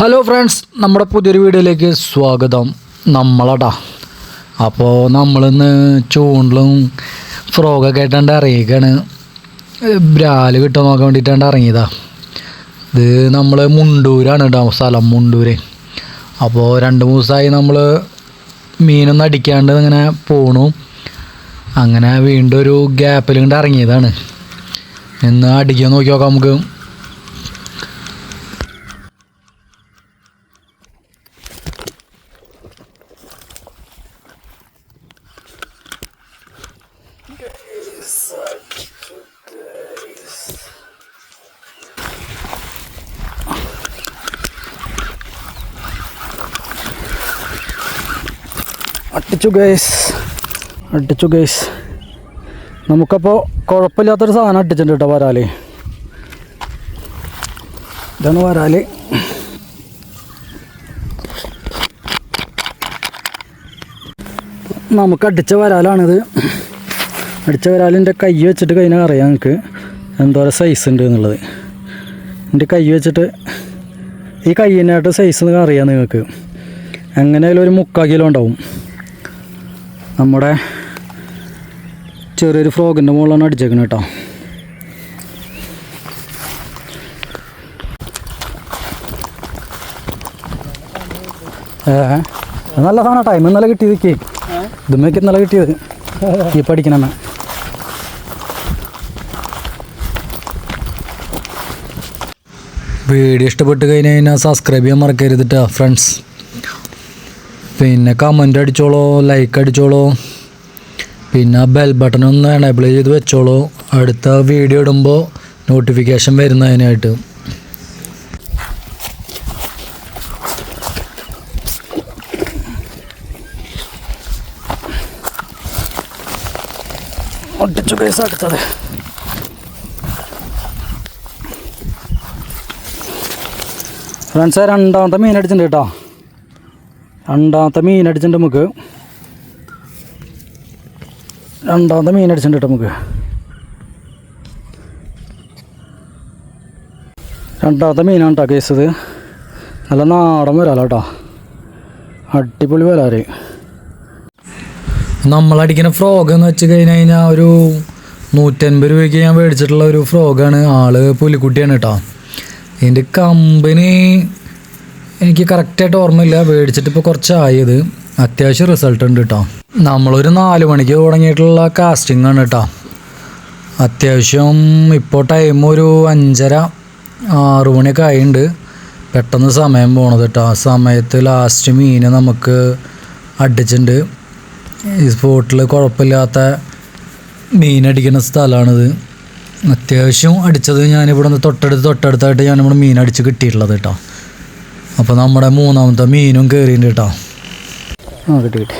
Hello friends നമ്മുടെ പുതിയൊരു വീഡിയോയിലേക്ക് സ്വാഗതം. നമ്മളടാ. അപ്പോൾ നമ്മളിന്ന് ചൂണ്ടിലും ഫ്രോഗൊക്കെ ആയിട്ടാണ്ട് ഇറങ്ങിയേക്കാണ് ബ്രാൽ കിട്ടാൻ നോക്കാൻ വേണ്ടിയിട്ടാണ്ട് ഇറങ്ങിയതാ. ഇത് നമ്മൾ മുണ്ടൂരാണ് കേട്ടോ സ്ഥലം മുണ്ടൂര്. അപ്പോൾ രണ്ട് മൂന്ന് ദിവസമായി നമ്മൾ മീനൊന്നും അടിക്കാണ്ട് ഇങ്ങനെ പോണു. അങ്ങനെ വീണ്ടും ഒരു ഗ്യാപ്പിൽ കൊണ്ട് ഇറങ്ങിയതാണ്. ഇന്ന് അടിക്കാൻ നോക്കി നോക്കാം നമുക്ക്. അട്ടിച്ചു ഗൈസ് അട്ടിച്ചു ഗൈസ് നമുക്കപ്പോൾ കുഴപ്പമില്ലാത്തൊരു സാധനം അട്ടിച്ചിട്ടുണ്ട് കേട്ടോ വരാൽ. ഇതാണ് വരാൽ. നമുക്ക് അടിച്ച വരാലാണിത്. അടിച്ച വരാലിന്റെ കൈ വെച്ചിട്ട് കഴിഞ്ഞാൽ അറിയാം നിങ്ങൾക്ക് എന്തോരം സൈസ് ഉണ്ട് എന്നുള്ളത്. എന്റെ കൈ വെച്ചിട്ട് ഈ കൈയിനായിട്ട് സൈസ് അറിയാം നിങ്ങൾക്ക് എങ്ങനെയായാലും ഒരു മുക്കാൽ കിലോ ഉണ്ടാവും. നമ്മുടെ ചെറിയൊരു ഫ്രോഗിന്റെ മുകളിലാണ് അടിച്ചേക്കുന്നത് കേട്ടോ. നല്ല സാധനം ടൈം ഇന്നലെ കിട്ടിയത് കേ ഇതുമ്മേക്ക് ഇന്നലെ കിട്ടിയത്. ഈ പഠിക്കണമെന്ന് വീഡിയോ ഇഷ്ടപ്പെട്ട് കഴിഞ്ഞ് കഴിഞ്ഞാൽ സബ്സ്ക്രൈബ് ചെയ്യാൻ മറക്കരുത് കേട്ടോ ഫ്രണ്ട്സ് പിന്നെ കമന്റ് അടിച്ചോളൂ ലൈക്ക് അടിച്ചോളൂ. പിന്നെ ബെൽ ബട്ടൺ ഒന്ന് എനേബിൾ ചെയ്ത് വെച്ചോളൂ. അടുത്ത വീഡിയോ ഇടുമ്പോൾ നോട്ടിഫിക്കേഷൻ വരുന്നതിനായിട്ട്. ഒട്ടിച്ചു കേസ് അടുത്തത് ഫ്രണ്ട്സ് രണ്ടാമത്തെ മീൻ അടിച്ചിട്ടുണ്ട് കേട്ടോ. രണ്ടാമത്തെ മീൻ അടിച്ചിട്ടുണ്ട് നമുക്ക്. രണ്ടാമത്തെ മീൻ അടിച്ചിട്ടുണ്ട് നമുക്ക്. രണ്ടാമത്തെ മീനാണ് കേട്ടോ കേസത് നല്ല നാടൻ വരാലോ കേട്ടോ. അടിപൊളി വരാറ് നമ്മളടിക്കുന്ന ഫ്രോഗ് എന്ന് വെച്ച് കഴിഞ്ഞ് കഴിഞ്ഞാൽ ഒരു നൂറ്റൻപത് രൂപയ്ക്ക് ഞാൻ മേടിച്ചിട്ടുള്ള ഒരു ഫ്രോഗാണ് ആൾ പുലിക്കുട്ടിയാണ് കേട്ടോ. ഇതിന്റെ കമ്പനി എനിക്ക് കറക്റ്റായിട്ട് ഓർമ്മയില്ല. മേടിച്ചിട്ട് ഇപ്പോൾ കുറച്ചായത്. അത്യാവശ്യം റിസൾട്ട് ഉണ്ട് കേട്ടോ നമ്മളൊരു നാല് മണിക്ക് തുടങ്ങിയിട്ടുള്ള കാസ്റ്റിംഗ് ആണ് കേട്ടോ അത്യാവശ്യം ഇപ്പോൾ ടൈം ഒരു അഞ്ചര ആറ് മണിയൊക്കെ പെട്ടെന്ന് സമയം പോണത് കേട്ടോ ആ സമയത്ത് ലാസ്റ്റ് മീൻ നമുക്ക് അടിച്ചിട്ടുണ്ട് ഈ സ്പോട്ടിൽ കുഴപ്പമില്ലാത്ത മീനടിക്കുന്ന സ്ഥലമാണിത്. അത്യാവശ്യം അടിച്ചത് ഞാനിവിടെ നിന്ന് തൊട്ടടുത്ത് തൊട്ടടുത്തായിട്ട് ഞാനിവിടെ മീൻ അടിച്ച് കിട്ടിയിട്ടുള്ളത് കേട്ടോ അപ്പോൾ നമ്മുടെ മൂന്നാമത്തെ മീനും കയറിയിട്ടുണ്ട് കേട്ടോ. ആ കിട്ടി കിട്ടി.